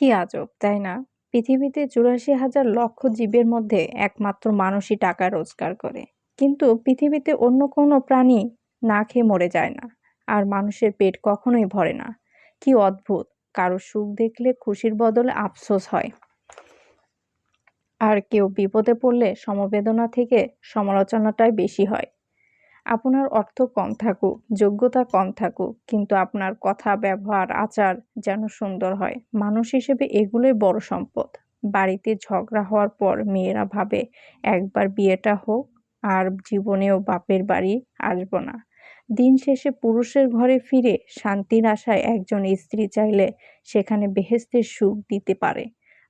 কি আজব, তাই না? পৃথিবীতে চুরাশি হাজার লক্ষ জীবের মধ্যে একমাত্র মানুষই টাকা রোজগার করে। কিন্তু পৃথিবীতে অন্য কোনো প্রাণী না খেয়ে মরে যায় না, আর মানুষের পেট কখনোই ভরে না। কি অদ্ভুত, কারও সুখ দেখলে খুশির বদলে আফসোস হয়। আর কেউ বিপদে পড়লে সমবেদনা থেকে সমালোচনাটাই বেশি হয়। আপনার অর্থ কম থাকুক, যোগ্যতা কম থাকুক, কিন্তু আপনার কথা, ব্যবহার, আচার যেন সুন্দর হয়। মানুষ হিসেবে এগুলোই বড় সম্পদ। বাড়িতে ঝগড়া হওয়ার পর মেয়েরা ভাবে, একবার বিয়েটা হোক, আর জীবনেও বাপের বাড়ি আসব না। দিন শেষে পুরুষের ঘরে ফিরে শান্তির আশায় একজন স্ত্রী চাইলে সেখানে বেহেস্তের সুখ দিতে পারে।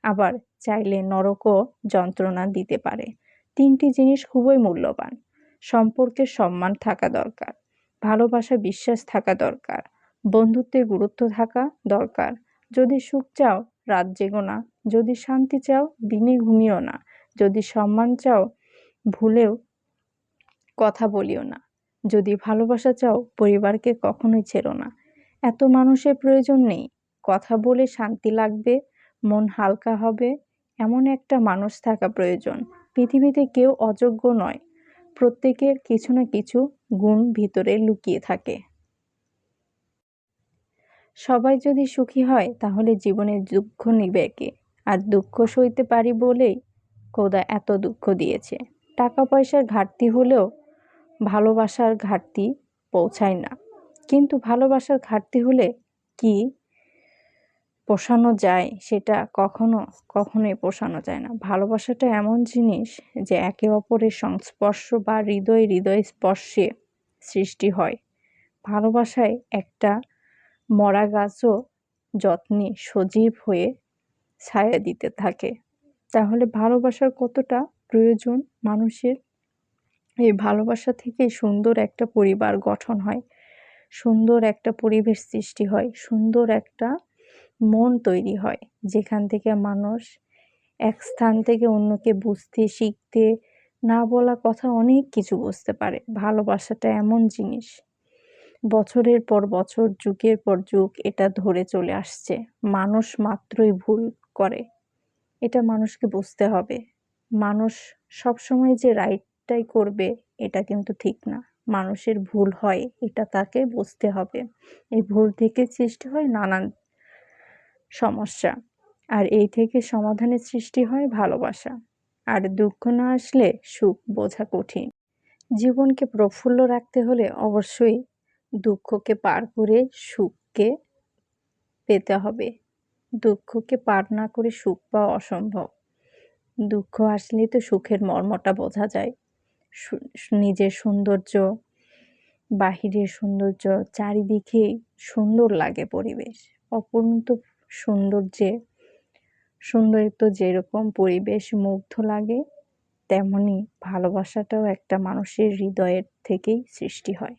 আবার চাইলে নরকও যন্ত্রণা দিতে পারে। তিনটি জিনিস খুবই মূল্যবান। সম্পর্কের সম্মান থাকা দরকার। ভালোবাসা, বিশ্বাস থাকা দরকার। বন্ধুত্বের গুরুত্ব থাকা দরকার। যদি সুখ চাও, রাত জেগো না। যদি শান্তি চাও, দিনে ঘুমিও না। যদি সম্মান চাও, ভুলেও কথা বলিও না। যদি ভালোবাসা চাও, পরিবারকে কখনোই ছেড়ো না। এত মানুষের প্রয়োজন নেই। কথা বলে শান্তি লাগবে, মন হালকা হবে। এমন একটা মানুষ থাকা প্রয়োজন। পৃথিবীতে কেউ অযোগ্য নয়। প্রত্যেকের কিছু না কিছু গুণ ভিতরে লুকিয়ে থাকে। সবাই যদি সুখী হয়, তাহলে জীবনে দুঃখ নিবে কে? আর দুঃখ সইতে পারি বলেই খোদা এত দুঃখ দিয়েছে। টাকা পয়সার ঘাটতি হলেও ভালোবাসার ঘাটতি পৌঁছায় না। কিন্তু ভালোবাসার ঘাটতি হলে কি পোষানো যায় সেটা কখনো, কখনোই পোষানো যায় না। ভালোবাসাটা এমন জিনিস যে একে অপরের সংস্পর্শ বা হৃদয় হৃদয় স্পর্শে সৃষ্টি হয়। ভালোবাসায় একটা মরা গাছও যত্নে সজীব হয়ে ছায়া দিতে থাকে। তাহলে ভালোবাসার কতটা প্রয়োজন মানুষের? এই ভালোবাসা থেকে সুন্দর একটা পরিবার গঠন হয়, সুন্দর একটা পরিবেশ সৃষ্টি হয়, সুন্দর একটা মন তৈরি হয়। যেখান থেকে মানুষ এক স্থান থেকে অন্যকে বুঝতে, শিখতে, না বলা কথা অনেক কিছু বুঝতে পারে। ভালোবাসাটা এমন জিনিস। বছরের পর বছর, যুগের পর যুগ এটা ধরে চলে আসছে। মানুষ মাত্রই ভুল করে। এটা মানুষকে বুঝতে হবে। মানুষ সবসময় যে রাইটটাই করবে, এটা কিন্তু ঠিক না। মানুষের ভুল হয়, এটা তাকে বুঝতে হবে। এই ভুল থেকে সৃষ্টি হয় নানান সমস্যা। আর এই থেকে সমাধানের সৃষ্টি হয় ভালোবাসা। আর দুঃখ না আসলে সুখ বোঝা কঠিন। জীবনকে প্রফুল্ল রাখতে হলে অবশ্যই দুঃখকে পার করে সুখকে পেতে হবে। দুঃখকে পার না করে সুখ পাওয়া অসম্ভব। দুঃখ আসলেই তো সুখের মর্মটা বোঝা যায়। নিজের সৌন্দর্য, বাহিরের সৌন্দর্য, চারিদিকে সুন্দর লাগে পরিবেশ। অপূর্ণত সৌন্দর্যে সৌন্দর্য যেরকম পরিবেশ মুগ্ধ লাগে তেমনি ভালোবাসাটাও একটা মানুষের হৃদয়ের থেকেই সৃষ্টি হয়।